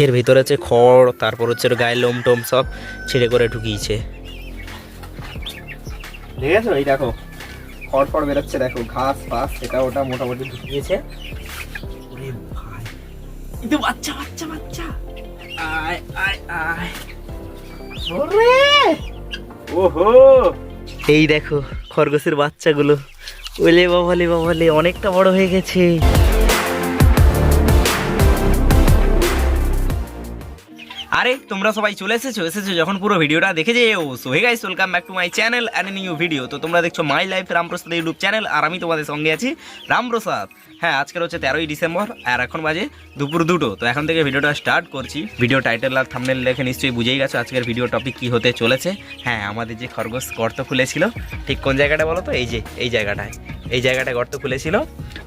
এর ভিতরে হচ্ছে খড় তারপর হচ্ছে ওর গায়ের লোম টোম সব ছিঁড়ে করে ঢুকিয়েছে। দেখেছ? এই দেখো খড় ফড় বেরোচ্ছে দেখো ঘাস ফাস এটা ওটা মোটামুটি ঢুকিয়েছে। ওরে ভাই বাচ্চা বাচ্চা বাচ্চা। আয় আয় আয়। ওরে! ওহো! এই দেখো খরগোশের বাচ্চাগুলো। ওলে বাবালে বাবালে অনেকটা বড় হয়ে গেছে। আরে, তোমরা সবাই চলে এসেছ এসেছ যখন পুরো ভিডিওটা দেখে যেও। So hey guys welcome back to my channel and new video তো তোমরা দেখছ my life Ramprasad YouTube channel আর আমি তোমাদের সঙ্গে আছি রামপ্রসাদ হ্যাঁ আজকের হচ্ছে তেরোই ডিসেম্বর আর এখন বাজে দুপুর দুটো। তো এখন থেকে ভিডিওটা স্টার্ট করছি। ভিডিও টাইটেল আর থামনেল দেখে নিশ্চয়ই বুঝেই গেছো আজকের ভিডিও টপিক কি হতে চলেছে। হ্যাঁ আমাদের যে খরগোশ গর্ত খুলেছিল ঠিক কোন জায়গাটা বলো তো? এই যে, এই জায়গাটায়। এই জায়গাটায় গর্ত খুলেছিল।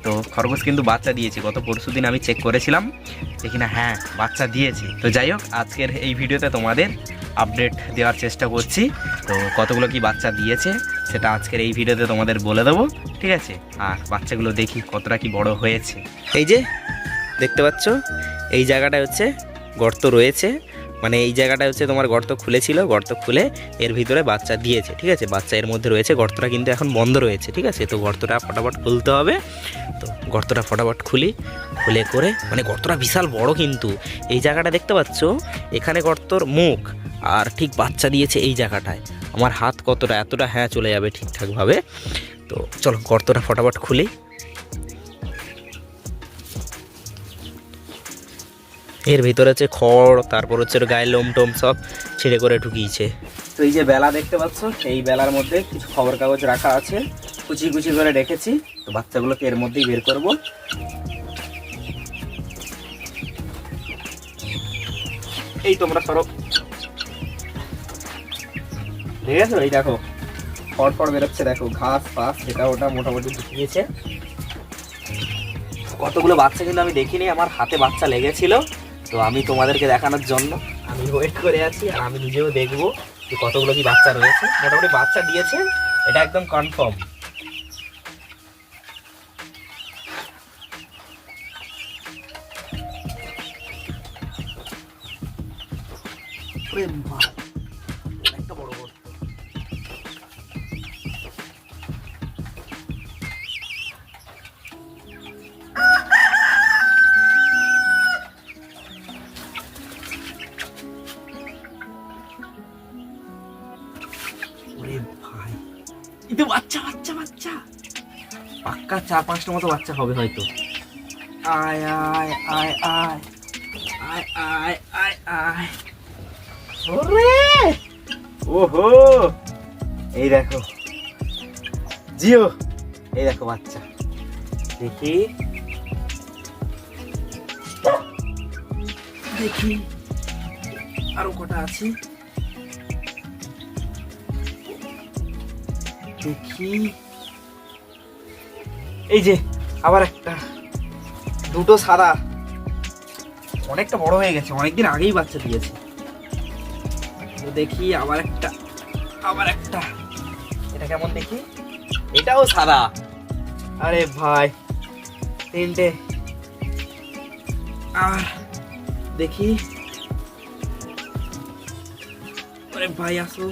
তো খরগোশ কিন্তু বাচ্চা দিয়েছে। গত পরশু দিন আমি চেক করেছিলাম। যে কিনা হ্যাঁ বাচ্চা দিয়েছে। তো যাই হোক, আজকের এই ভিডিওতে তোমাদের আপডেট দেওয়ার চেষ্টা করছি। তো কতগুলো কি বাচ্চা দিয়েছে, সেটা আজকের এই ভিডিওতে তোমাদের বলে দেবো। ঠিক আছে? আর বাচ্চাগুলো দেখি কতটা কি বড় হয়েছে। এই যে, দেখতে পাচ্ছ? এই জায়গাটায় হচ্ছে গর্ত রয়েছে। মানে এই জায়গাটা হচ্ছে তোমার গর্ত খুলেছিল, গর্ত খুলে এর ভিতরে বাচ্চা দিয়েছে, ঠিক আছে? বাচ্চা এর মধ্যে রয়েছে, গর্তটা কিন্তু এখন বন্ধ রয়েছে, ঠিক আছে? তো গর্তটা ফটাফট খুলতে হবে। তো গর্তটা ফটাফট খুলি, খুলে করে মানে গর্তটা বিশাল বড় কিন্তু। এই জায়গাটা দেখতে পাচ্ছ? এখানে গর্তর মুখ, আর ঠিক বাচ্চা দিয়েছে এই জায়গাটায়। আমার হাত কতটা, এতটা হ্যাঁ চলে যাবে ঠিকঠাকভাবে। তো চলো গর্তটা ফটাফট খুলি। এর ভিতরে হচ্ছে খড়, তারপর হচ্ছে গায়ে লোম টোম সব ছিঁড়ে করে ঢুকিয়েছে। তো এই যে বেলা দেখতে পাচ্ছ, এই বেলার মধ্যে কিছু খবর কাগজ রাখা আছে। কুচি কুচি করে রেখেছি, তো বাচ্চাগুলোকে এর মধ্যেই বের করব। এই তোমরা সরো। আছে, এই দেখো, খড় ফড় বেরোচ্ছে, দেখো, ঘাস ফাস এটা ওটা মোটামুটি ঢুকিয়েছে। কতগুলো বাচ্চা কিন্তু আমি দেখিনি, আমার হাতে বাচ্চা লেগেছিল। তো আমি তোমাদেরকে দেখানোর জন্য আমি ওয়েট করে আছি আর আমি নিজেও দেখব যে কতগুলো কি বাচ্চা রয়েছে। মোটামুটি বাচ্চা দিয়েছে, এটা একদম কনফার্ম একটা কিন্তু বাচ্চা বাচ্চা বাচ্চা। পাক্কা চার পাঁচটা মতো বাচ্চা হবে হয়তো। আয় আয় আয় আয় আয় আয় আয় আয়। ওরে! ওহো! এই দেখো। জিও, এই দেখো বাচ্চা। দেখি। দেখি। আরও কটা আছে? দেখি। এই যে, আবার একটা। দুটো সাদা। অনেকটা বড় হয়ে গেছে, অনেকদিন আগেই বাচ্চা দিয়েছে। দেখি আবার একটা আবার একটা। এটা কেমন দেখি? এটাও সাদা। আরে ভাই, তিনটে। আর দেখি। আরে ভাই, আসো।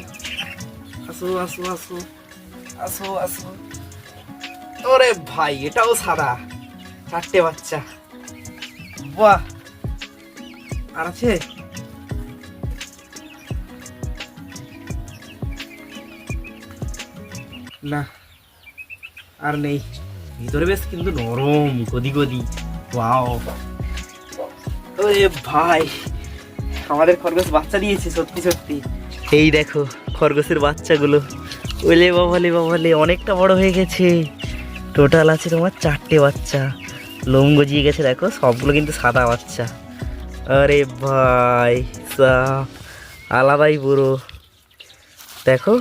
আসো আসো আসো। আসো আসো। ওরে ভাই, এটাও সাদা। চারটে বাচ্চা। বাহ। আর আছে? না, আর নেই। ভিতরে বেশ কিন্তু নরম, গদি গদি। ওয়াও। ওরে ভাই, আমাদের খরগোশ বাচ্চা দিয়েছে, সত্যি সত্যি। এই দেখো, খরগোশের বাচ্চাগুলো। ওলে বাবালে বাবালে অনেকটা বড় হয়ে গেছে। টোটাল আছে তোমার চারটে বাচ্চা। লোম গজিয়ে গেছে, দেখো, সবগুলো কিন্তু সাদা বাচ্চা। আরে ভাই সা আলাদাই পুরো দেখো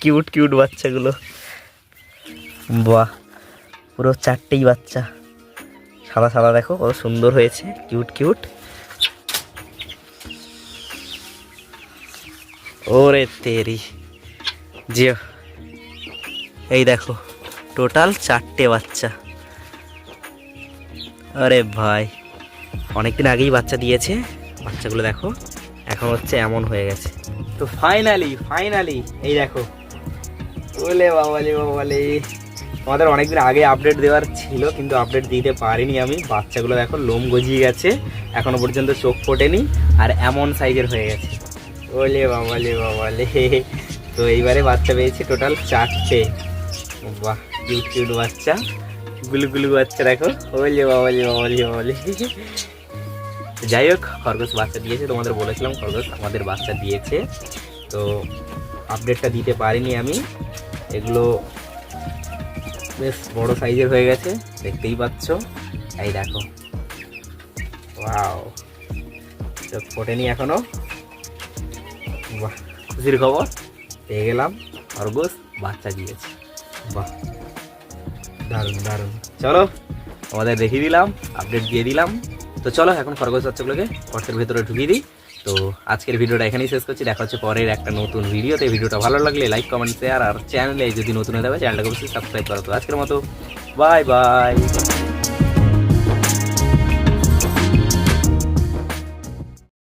কিউট কিউট বাচ্চাগুলো। বাহ, পুরো চারটেই বাচ্চা। সাদা সাদা, দেখো, কত সুন্দর হয়েছে কিউট কিউট ওরে তেরি। জিও এই দেখো টোটাল চারটে বাচ্চা। আরে ভাই, অনেকদিন আগেই বাচ্চা দিয়েছে। বাচ্চাগুলো দেখো, এখন হচ্ছে এমন হয়ে গেছে। তো ফাইনালি ফাইনালি এই দেখো। বলে বাবালে বাবালে। তোমাদের অনেকদিন আগে আপডেট দেওয়ার ছিল, কিন্তু আপডেট দিতে পারিনি আমি। বাচ্চাগুলো দেখো, লোম গজিয়ে গেছে। এখনও পর্যন্ত চোখ ফোটেনি, আর এমন সাইজের হয়ে গেছে। ওলে বাবালে বাবালে। তো এইবারে বাচ্চা পেয়েছি টোটাল চারটে। বাহ বাচ্চা। গুলু গুলু বাচ্চা, দেখো। ওলে বাবালে বাবালে বাবালে যাই হোক, খরগোশ বাচ্চা দিয়েছে, তোমাদের বলেছিলাম খরগোশ আমাদের বাচ্চা দিয়েছে। তো আপডেটটা দিতে পারিনি আমি। এগুলো বেশ বড় সাইজের হয়ে গেছে, দেখতেই পাচ্ছ। এই দেখো। চোখ ফোটেনি এখনও। বাহ, খুশির খবর। পেয়ে গেলাম, খরগোশ বাচ্চা দিয়েছে। বাহ। দারুণ দারুণ। চলো আমাদের দেখিয়ে দিলাম আপডেট দিয়ে দিলাম। তো চলো, এখন খরগোশ বাচ্চাগুলোকে গর্তের ভেতরে ঢুকিয়ে দিই। তো আজকের ভিডিওটা এখানেই শেষ করছি। দেখা হচ্ছে পরের একটা নতুন ভিডিওতে। ভিডিওটা ভালো লাগলে লাইক কমেন্ট শেয়ার আর চ্যানেলে যদি নতুন হয়ে যাবে চ্যানেলটাকে অবশ্যই সাবস্ক্রাইব করো। তো আজকের মতো বাই বাই